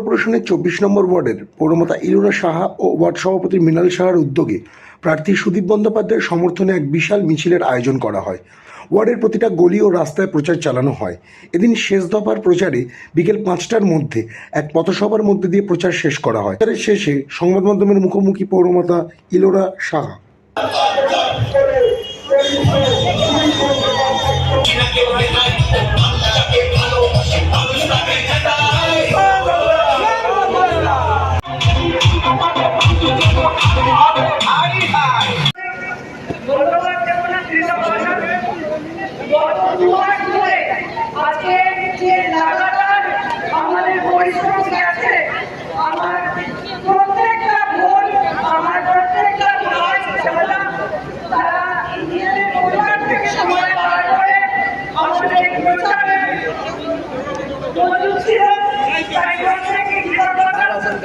কর্পোরেশনের চব্বিশ নম্বর ওয়ার্ডের পৌরমাতা ইলোরা সাহা ও ওয়ার্ড সভাপতি মৃণাল সাহার উদ্যোগে প্রার্থী সুদীপ বন্দ্যোপাধ্যায়ের সমর্থনে এক বিশাল মিছিলের আয়োজন করা হয়। ওয়ার্ডের প্রতিটা গলি ও রাস্তায় প্রচার চালানো হয়। এদিন শেষ দফার প্রচারে বিকেল পাঁচটার মধ্যে এক পথসভার মধ্যে দিয়ে প্রচার শেষ করা হয়। প্রচারের শেষে সংবাদ মাধ্যমের মুখোমুখি পৌরমাতা ইলোরা সাহা।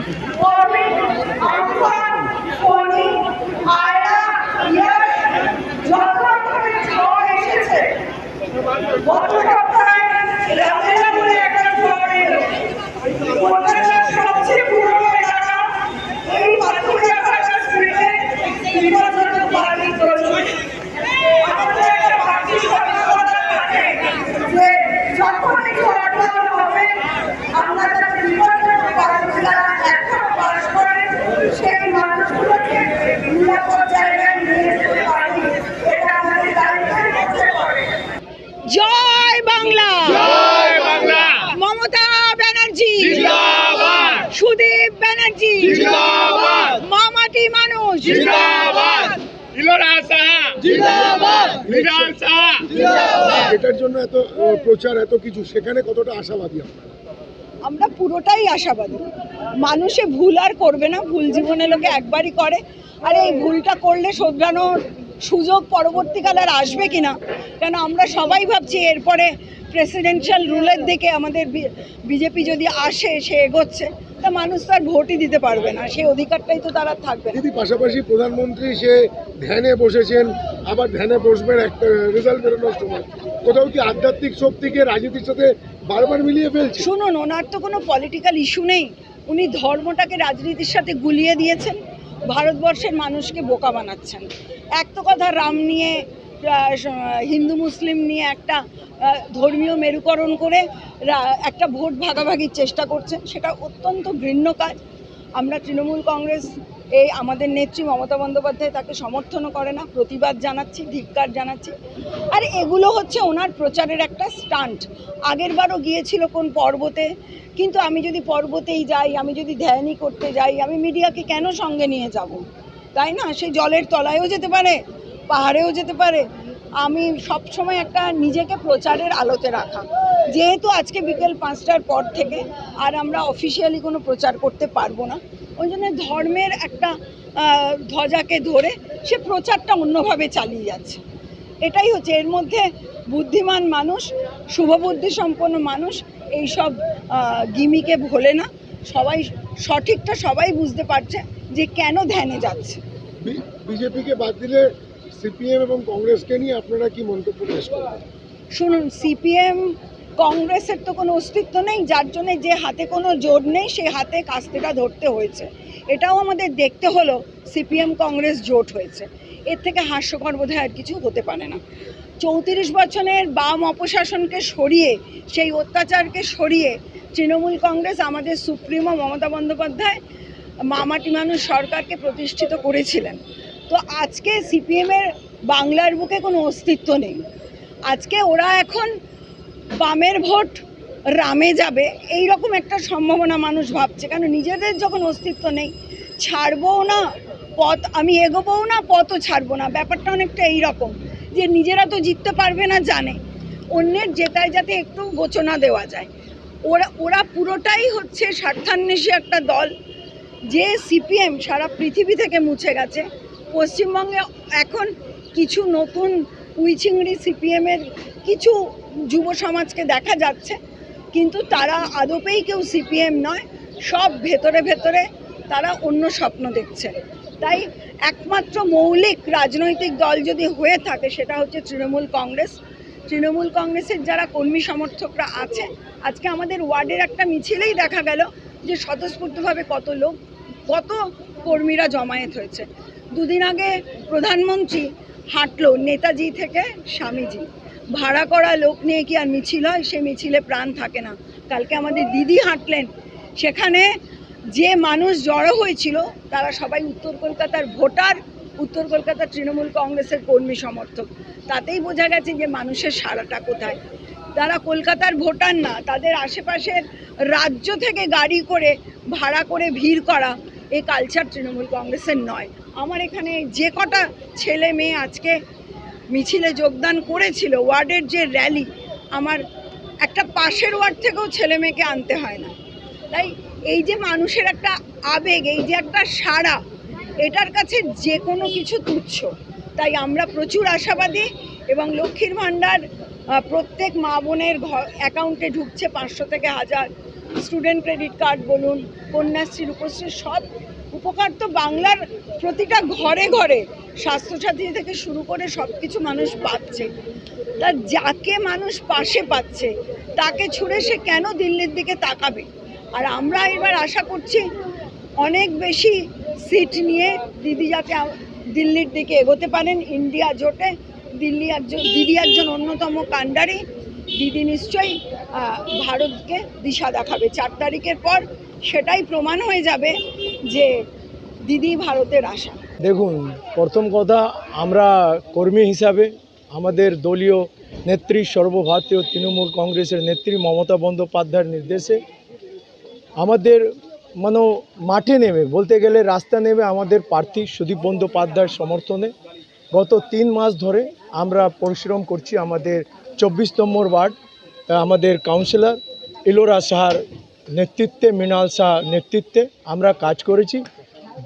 What? জিন্দাবাদ। মামাটি মানুষ। জিন্দাবাদ। ইলোরা সাহা জিন্দাবাদ। মৃণাল সাহা এটার জন্য এত প্রচার এত কিছু সেখানে কতটা আশাবাদী আপনারা? আমরা পুরোটাই আশাবাদী। মানুষে ভুল আর করবে না ভুল জীবনে লোকে একবারই করে। আর এই ভুলটা করলে শোধরানোর সুযোগ পরবর্তীকালে আর আসবে কিনা? কেন আমরা সবাই ভাবছি এরপরে প্রেসিডেন্সিয়াল রুলের দিকে আমাদের বিজেপি যদি আসে সে এগোচ্ছে। তা মানুষ তো আর ভোটই দিতে পারবে না। সেই অধিকারটাই তো তারা থাকবে দিদি পাশাপাশি প্রধানমন্ত্রী সে ধ্যানে বসেছেন আবার ধ্যানে বসবেন একটা রেজাল্ট বেরোনোর সময়। কোথাও কি আধ্যাত্মিক শক্তিকে রাজনীতির সাথে বারবার মিলিয়ে ফেলছে? শুনুন ওনার তো কোনো পলিটিক্যাল ইস্যু নেই। উনি ধর্মটাকে রাজনীতির সাথে গুলিয়ে দিয়েছেন। ভারতবর্ষের মানুষকে বোকা বানাচ্ছেন। এক তো কথা রাম নিয়ে হিন্দু মুসলিম নিয়ে একটা ধর্মীয় মেরুকরণ করে একটা ভোট ভাগাভাগির চেষ্টা করছেন, সেটা অত্যন্ত ঘৃণ্য কাজ। আমরা তৃণমূল কংগ্রেস, এই আমাদের নেত্রী মমতা বন্দ্যোপাধ্যায় তাকে সমর্থনও করে না, প্রতিবাদ জানাচ্ছি, ধিক্কার জানাচ্ছি। আর এগুলো হচ্ছে ওনার প্রচারের একটা স্টান্ট। আগের বারও গিয়েছিল কোন পর্বতে, কিন্তু আমি যদি পর্বতেই যাই, আমি যদি ধ্যানই করতে যাই, আমি মিডিয়াকে কেন সঙ্গে নিয়ে যাব? তাই না? সে জলের তলায়ও যেতে পারে পাহাড়েও যেতে পারে। আমি সব সময় একটা নিজেকে প্রচারের আলোতে রাখা। যেহেতু আজকে বিকেল পাঁচটার পর থেকে আর আমরা অফিসিয়ালি কোনো প্রচার করতে পারব না ওই জন্য ধর্মের একটা ধ্বজাকে ধরে সে প্রচারটা অন্যভাবে চালিয়ে যাচ্ছে। এটাই হচ্ছে এর মধ্যে বুদ্ধিমান মানুষ শুভবুদ্ধি সম্পন্ন মানুষ এইসব আহ, গিমিকে ভোলে না। সবাই সঠিকটা সবাই বুঝতে পারছে যে কেন ধ্যানে যাচ্ছে। বিজেপিকে বাদ দিলে সিপিএম এবং কংগ্রেসকে নিয়ে আপনারা কি মন্তব্য পেশ করবেন শুনুন, সিপিএম, কংগ্রেসের তো কোনো অস্তিত্ব নেই, যার জন্য যে হাতে কোনো জোর নেই সেই হাতে কাস্তেটা ধরতে হয়েছে। এটাও আমাদের দেখতে হলো, সিপিএম, কংগ্রেস জোট হয়েছে। এর থেকে হাস্যকর বোধহয় আর কিছু হতে পারে না। চৌত্রিশ বছরের বাম অপশাসনকে সরিয়ে, সেই অত্যাচারকে সরিয়ে তৃণমূল কংগ্রেস আমাদের সুপ্রিমো মমতা বন্দ্যোপাধ্যায়, মামাটি মানুষ সরকারকে প্রতিষ্ঠিত করেছিলেন। তো আজকে সিপিএমের বাংলার বুকে কোনো অস্তিত্ব নেই। আজকে ওরা এখন বামের ভোট রামে যাবে এই রকম একটা সম্ভাবনা মানুষ ভাবছে। কেন নিজেদের যখন অস্তিত্ব নেই, ছাড়বও না, পথ, আমি এগোবও না, পথও ছাড়বো না। ব্যাপারটা অনেকটা এই রকম যে নিজেরা তো জিততে পারবে না, জানে। অন্যের জেতায় যাতে একটু গোচনা দেওয়া যায়। ওরা ওরা পুরোটাই হচ্ছে স্বার্থান্বেষী একটা দল, যে সিপিএম সারা পৃথিবী থেকে মুছে গেছে। পশ্চিমবঙ্গে এখন কিছু নতুন উইচিংড়ি সিপিএমের কিছু যুব সমাজকে দেখা যাচ্ছে, কিন্তু তারা আদপেই কেউ সিপিএম নয়, সব ভেতরে ভেতরে তারা অন্য স্বপ্ন দেখছে। তাই একমাত্র মৌলিক রাজনৈতিক দল যদি হয়ে থাকে, সেটা হচ্ছে তৃণমূল কংগ্রেস। তৃণমূল কংগ্রেসের যারা কর্মী সমর্থকরা আছে, আজকে আমাদের ওয়ার্ডের একটা মিছিলেই দেখা গেল যে স্বতঃস্ফূর্তভাবে কত লোক, কত কর্মীরা জমায়েত হয়েছে। দুদিন আগে প্রধানমন্ত্রী হাঁটলো নেতাজি থেকে স্বামীজি। ভাড়া করা লোক নিয়ে কি আর মিছিল হয়? সে মিছিলে প্রাণ থাকে না। কালকে আমাদের দিদি হাঁটলেন। সেখানে যে মানুষ জড়ো হয়েছিল, তারা সবাই উত্তর কলকাতার ভোটার, উত্তর কলকাতার তৃণমূল কংগ্রেসের কর্মী সমর্থক। তাতেই বোঝা গেছে যে মানুষের সারাটা কোথায়। তারা কলকাতার ভোটার না, তাদের আশেপাশের রাজ্য থেকে গাড়ি করে, ভাড়া করে ভিড় করা এই কালচার তৃণমূল কংগ্রেসের নয়। আমার এখানে যে কটা ছেলে মেয়ে আজকে মিছিলে যোগদান করেছিল, ওয়ার্ডের যে র্যালি আমার একটা পাশের ওয়ার্ড থেকেও ছেলে মেয়েকে আনতে হয় না। তাই এই যে মানুষের একটা আবেগ, এই যে একটা সাড়া, এটার কাছে যে কোনো কিছু তুচ্ছ। তাই আমরা প্রচুর আশাবাদী এবং লক্ষ্মীর ভাণ্ডার প্রত্যেক মা বোনের ঘর অ্যাকাউন্টে ঢুকছে পাঁচশো থেকে হাজার। স্টুডেন্ট ক্রেডিট কার্ড বলুন, কন্যাশ্রী, রূপশ্রী সব উপকার তো বাংলার প্রতিটা ঘরে ঘরে। স্বাস্থ্যসাথী থেকে শুরু করে সব কিছু মানুষ পাচ্ছে। তা যাকে মানুষ পাশে পাচ্ছে, তাকে ছুড়ে সে কেন দিল্লির দিকে তাকাবে? আর আমরা এবার আশা করছি অনেক বেশি সিট নিয়ে দিদি যাতে দিল্লির দিকে এগোতে পারেন। ইন্ডিয়া জোটে দিল্লি একজন দিদি একজন অন্যতম কাণ্ডারি দিদি নিশ্চয়ই ভারতকে দিশা দেখাবে। চার তারিখের পর সেটাই প্রমাণ হয়ে যাবে যে দিদি ভারতের আশা। দেখুন, প্রথম কথা, আমরা কর্মী হিসাবে আমাদের দলীয় নেত্রী সর্বভারতীয় তৃণমূল কংগ্রেসের নেত্রী মমতা বন্দ্যোপাধ্যায়ের নির্দেশে আমাদের মানে মাঠে নেমে, বলতে গেলে রাস্তা নেমে আমাদের প্রার্থী সুদীপ বন্দ্যোপাধ্যায়ের সমর্থনে গত তিন মাস ধরে আমরা পরিশ্রম করছি আমাদের চব্বিশ নম্বর ওয়ার্ড, আমাদের কাউন্সিলর ইলোরা সাহার নেতৃত্বে, মৃণাল শাহ নেতৃত্বে আমরা কাজ করেছি।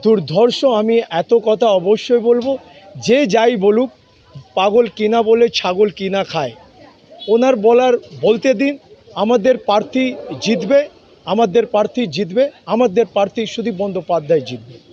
দুর্ধর্ষ আমি এত কথা অবশ্যই বলব, যে যাই বলুক, পাগল কিনা বলে ছাগল কিনা খায়। ওনার বলার বলতে দিন, আমাদের প্রার্থী জিতবে, আমাদের প্রার্থী জিতবে, আমাদের প্রার্থী সুদীপ বন্দ্যোপাধ্যায় জিতবে।